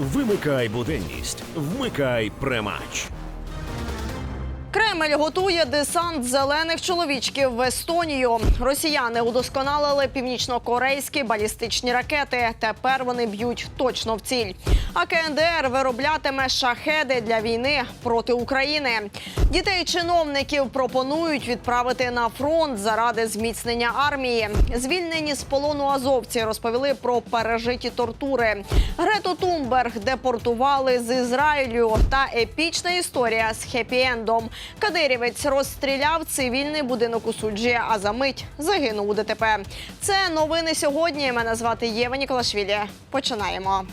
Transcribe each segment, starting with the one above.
Вимикай буденність, вмикай премач. Кремль готує десант зелених чоловічків в Естонію. Росіяни удосконалили північно-корейські балістичні ракети. Тепер вони б'ють точно в ціль. А КНДР вироблятиме шахеди для війни проти України. Дітей чиновників пропонують відправити на фронт заради зміцнення армії. Звільнені з полону азовці розповіли про пережиті тортури. Грету Тумберг депортували з Ізраїлю. Та епічна історія з хеппі-ендом. Кадирівець розстріляв цивільний будинок у суджі, а за мить загинув у ДТП. Це новини сьогодні. Мене звати Єва Ніколашвілі. Починаємо.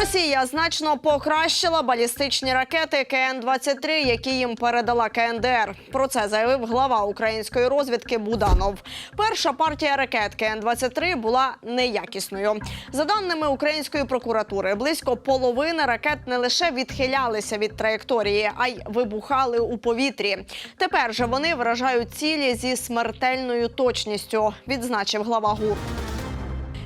Росія значно покращила балістичні ракети КН-23, які їм передала КНДР. Про це заявив глава української розвідки Буданов. Перша партія ракет КН-23 була неякісною. За даними української прокуратури, близько половини ракет не лише відхилялися від траєкторії, а й вибухали у повітрі. Тепер же вони вражають цілі зі смертельною точністю, відзначив глава ГУР.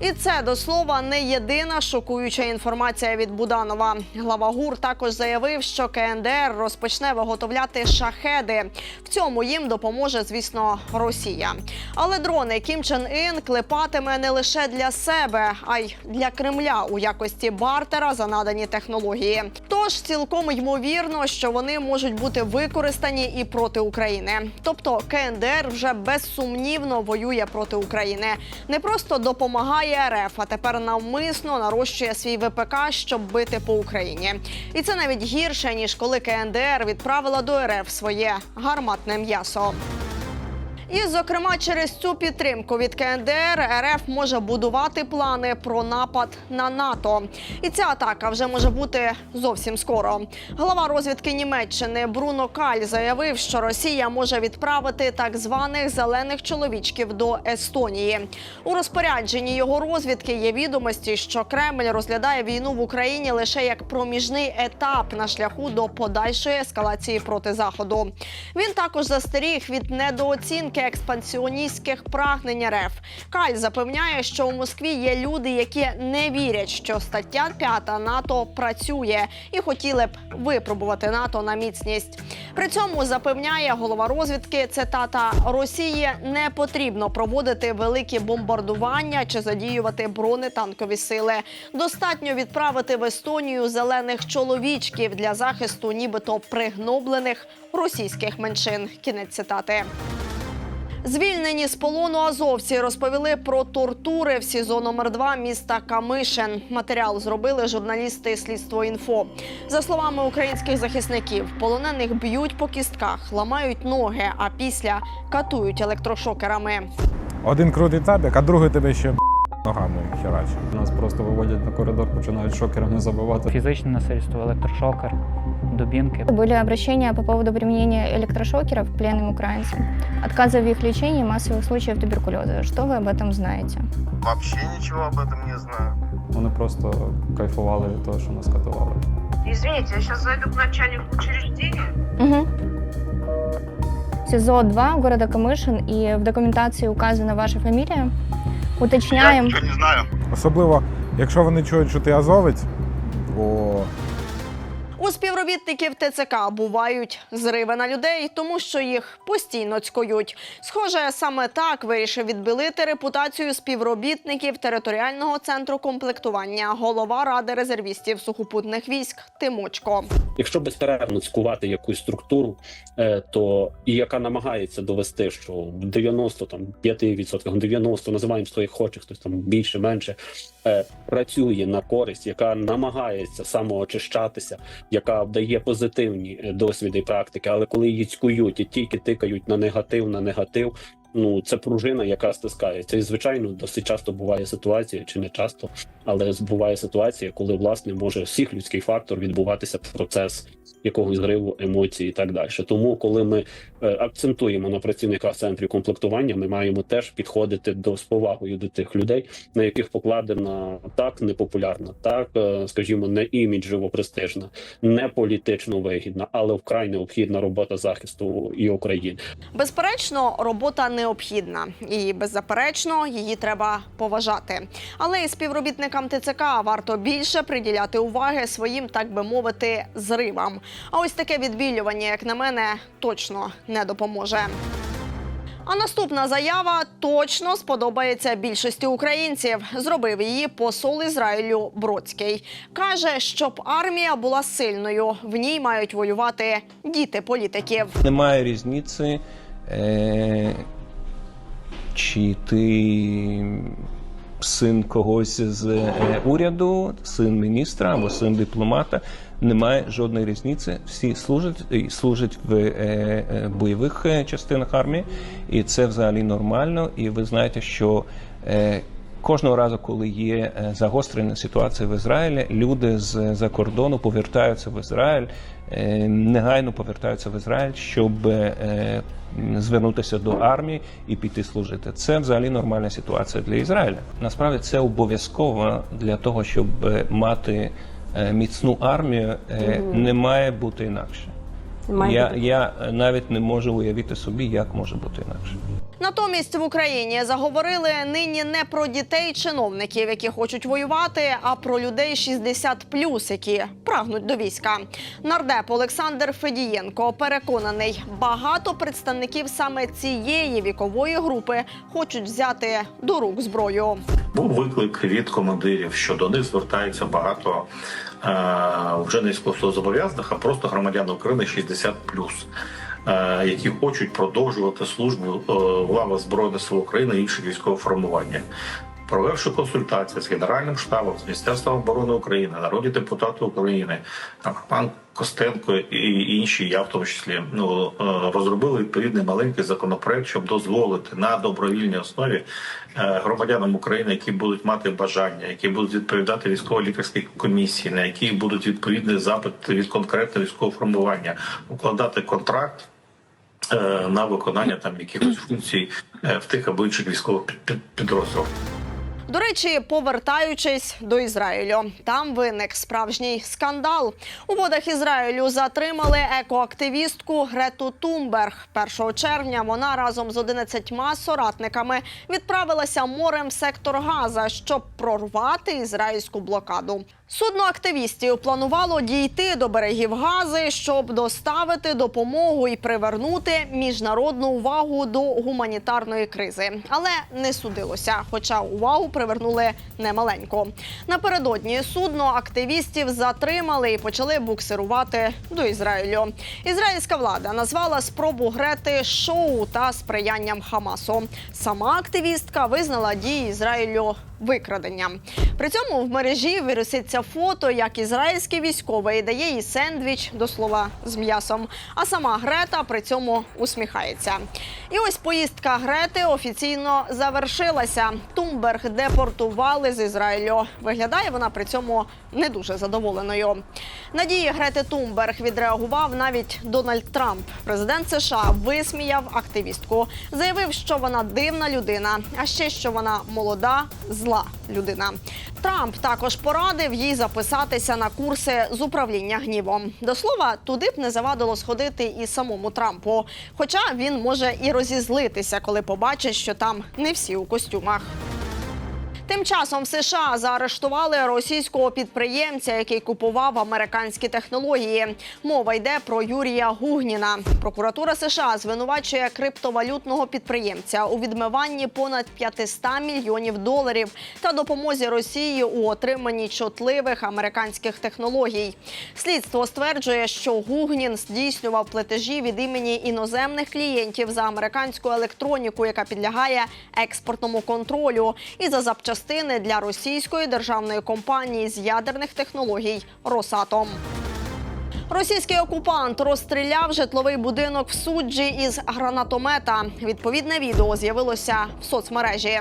І це до слова не єдина шокуюча інформація від Буданова. Глава ГУР також заявив, що КНДР розпочне виготовляти шахеди. В цьому їм допоможе, звісно, Росія. Але дрони Кім Чен Ін клепатиме не лише для себе, а й для Кремля у якості бартера за надані технології. Тож цілком ймовірно, що вони можуть бути використані і проти України. Тобто КНДР вже безсумнівно воює проти України, не просто допомагає РФ, а тепер навмисно нарощує свій ВПК, щоб бити по Україні. І це навіть гірше ніж коли КНДР відправила до РФ своє гарматне м'ясо. І, зокрема, через цю підтримку від КНДР РФ може будувати плани про напад на НАТО. І ця атака вже може бути зовсім скоро. Глава розвідки Німеччини Бруно Каль заявив, що Росія може відправити так званих зелених чоловічків до Естонії. У розпорядженні його розвідки є відомості, що Кремль розглядає війну в Україні лише як проміжний етап на шляху до подальшої ескалації проти заходу. Він також застеріг від недооцінки експансіоністських прагнень РФ. Каль запевняє, що у Москві є люди, які не вірять, що стаття 5 НАТО працює і хотіли б випробувати НАТО на міцність. При цьому запевняє голова розвідки цитата Росії не потрібно проводити великі бомбардування чи задіювати бронетанкові сили. Достатньо відправити в Естонію зелених чоловічків для захисту, нібито пригноблених російських меншин. Кінець цитати. Звільнені з полону азовці розповіли про тортури в СІЗО номер 2 міста Камишин. Матеріал зробили журналісти слідство інфо. За словами українських захисників, полонених б'ють по кістках, ламають ноги, а після катують електрошокерами. Один крутий табік, а другий тебе ще ногами херачить. Нас просто виводять на коридор, починають шокерами забивати. Физичное насильство, электрошокер, дубинки. Были обращения по поводу применения электрошокеров к пленным украинцам, отказа в их лечении и массовых случаев туберкулеза. Что вы об этом знаете? Вообще ничего об этом не знаю. Вони просто кайфували від того, що нас катували. Извините, я сейчас зайду к начальнику учреждения. Угу. СИЗО-2 города Камышин, и в документации указана ваша фамилия. Я Уточняем. ничего не знаю. Особливо, якщо вони чують, що ти азовець, о, у співробітників ТЦК бувають зриви на людей, тому що їх постійно цькують. Схоже, саме так вирішив відбілити репутацію співробітників територіального центру комплектування голова ради резервістів сухопутних військ Тимочко. Якщо безперервно цькувати якусь структуру, е, то і яка намагається довести, що в 90 там 5%, 90 називаємо хто як хоче, хтось там більше, менше працює на користь, яка намагається самоочищатися, яка вдає позитивні е, досвіди і практики, але коли її цькують і тільки тикають на негатив, на негатив. Ну, це пружина, яка стискається. І звичайно, досить часто буває ситуація, чи не часто, але буває ситуація, коли власне може всіх людський фактор відбуватися процес якогось зриву емоцій і так далі. Тому, коли ми е, акцентуємо на працівниках центрів комплектування, ми маємо теж підходити до з повагою до тих людей, на яких покладена так непопулярна, так е, скажімо, не іміджево престижна, не політично вигідна, але вкрай необхідна робота захисту і України. Безперечно, робота необхідна і беззаперечно її треба поважати. Але і співробітникам ТЦК варто більше приділяти уваги своїм, так би мовити, зривам. А ось таке відбілювання, як на мене, точно не допоможе. А наступна заява точно сподобається більшості українців. Зробив її посол Ізраїлю Бродський. каже, щоб армія була сильною. В ній мають воювати діти політиків. Немає різниці, е, чи ти син когось з е, уряду, син міністра або син дипломата. Немає жодної різниці. Всі служать і служать в е, е, бойових частинах армії, і це взагалі нормально. І ви знаєте, що Кожного разу, коли є е, загострена ситуація в Ізраїлі, люди з за кордону повертаються в Ізраїль, е, негайно повертаються в Ізраїль, щоб е, звернутися до армії і піти служити. Це взагалі нормальна ситуація для Ізраїля. Насправді це обов'язково для того, щоб мати міцну армію, не має бути інакше. Я, я навіть не можу уявити собі, як може бути інакше. Натомість в Україні заговорили нині не про дітей чиновників, які хочуть воювати, а про людей 60+, які прагнуть до війська. Нардеп Олександр Федієнко переконаний, багато представників саме цієї вікової групи хочуть взяти до рук зброю. Був виклик від командирів, що до них звертається багато е, вже не військовозобов'язаних, а просто громадян України 60 е, які хочуть продовжувати службу е, в лавах збройних сил України і інших військових формувань. Провівши консультації з Генеральним штабом, з Міністерством оборони України, народні депутати України, пан Костенко і інші, я в тому числі, ну е, розробили відповідний маленький законопроект, щоб дозволити на добровільній основі е, громадянам України, які будуть мати бажання, які будуть відповідати військово-лікарській комісії, на які будуть відповідний запит від конкретного військового формування, укладати контракт. е, На виконання там якихось функцій в тих або інших військових під- під- підрозділах. До речі, повертаючись до Ізраїлю, там виник справжній скандал. У водах Ізраїлю затримали екоактивістку Грету Тумберг. 1 червня вона разом з 11 соратниками відправилася морем в сектор Газа, щоб прорвати ізраїльську блокаду. Судно активістів планувало дійти до берегів Гази, щоб доставити допомогу і привернути міжнародну увагу до гуманітарної кризи. Але не судилося, хоча увагу привернули немаленько. Напередодні судно активістів затримали і почали буксирувати до Ізраїлю. Ізраїльська влада назвала спробу Грети шоу та сприянням Хамасу. Сама активістка визнала дії Ізраїлю викраденням. При цьому в мережі вируситься фото, як ізраїльський військовий дає їй сендвіч до слова з м'ясом. А сама Грета при цьому усміхається. І ось поїздка Грети офіційно завершилася. Тумберг депортували з Ізраїлю. Виглядає вона при цьому не дуже задоволеною. Надії Грети Тумберг відреагував навіть Дональд Трамп. Президент США висміяв активістку, заявив, що вона дивна людина, а ще що вона молода, зла людина. Трамп також порадив їй записатися на курси з управління гнівом. До слова, туди б не завадило сходити і самому Трампу. Хоча він може і розізлитися, коли побачить, що там не всі у костюмах. Тим часом США заарештували російського підприємця, який купував американські технології. Мова йде про Юрія Гугніна. Прокуратура США звинувачує криптовалютного підприємця у відмиванні понад 500 мільйонів доларів та допомозі Росії у отриманні чутливих американських технологій. Слідство стверджує, що Гугнін здійснював платежі від імені іноземних клієнтів за американську електроніку, яка підлягає експортному контролю, і за запчастини для російської державної компанії з ядерних технологій Росатом. Російський окупант розстріляв житловий будинок в суджі із гранатомета. Відповідне відео з'явилося в соцмережі.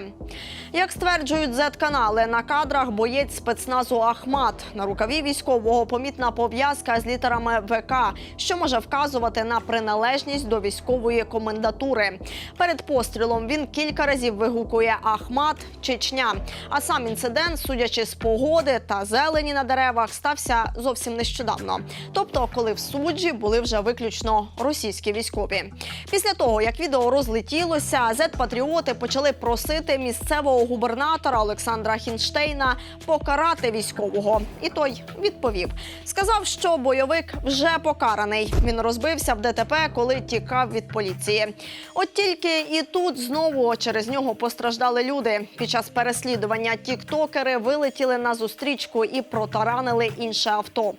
Як стверджують Z-канали, на кадрах боєць спецназу Ахмат. На рукаві військового помітна пов'язка з літерами ВК, що може вказувати на приналежність до військової комендатури. Перед пострілом він кілька разів вигукує Ахмат Чечня. А сам інцидент, судячи з погоди та зелені на деревах, стався зовсім нещодавно. Тобто, коли в суджі були вже виключно російські військові. Після того, як відео розлетілося, зет-патріоти почали просити місцевого губернатора Олександра Хінштейна покарати військового. І той відповів: сказав, що бойовик вже покараний. Він розбився в ДТП, коли тікав від поліції. От тільки і тут знову через нього постраждали люди. Під час переслідування тіктокери вилетіли на зустрічку і протаранили інше авто.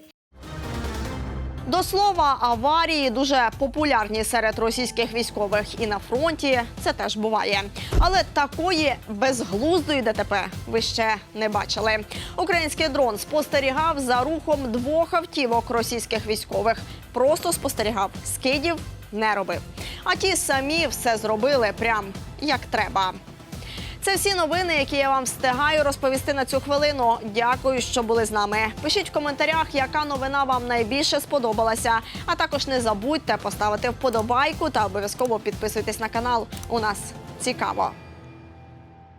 До слова, аварії дуже популярні серед російських військових і на фронті це теж буває. Але такої безглуздої ДТП ви ще не бачили. Український дрон спостерігав за рухом двох автівок російських військових. Просто спостерігав, скидів не робив. А ті самі все зробили прям як треба. Це всі новини, які я вам встигаю розповісти на цю хвилину. Дякую, що були з нами. Пишіть в коментарях, яка новина вам найбільше сподобалася. А також не забудьте поставити вподобайку та обов'язково підписуйтесь на канал. У нас цікаво.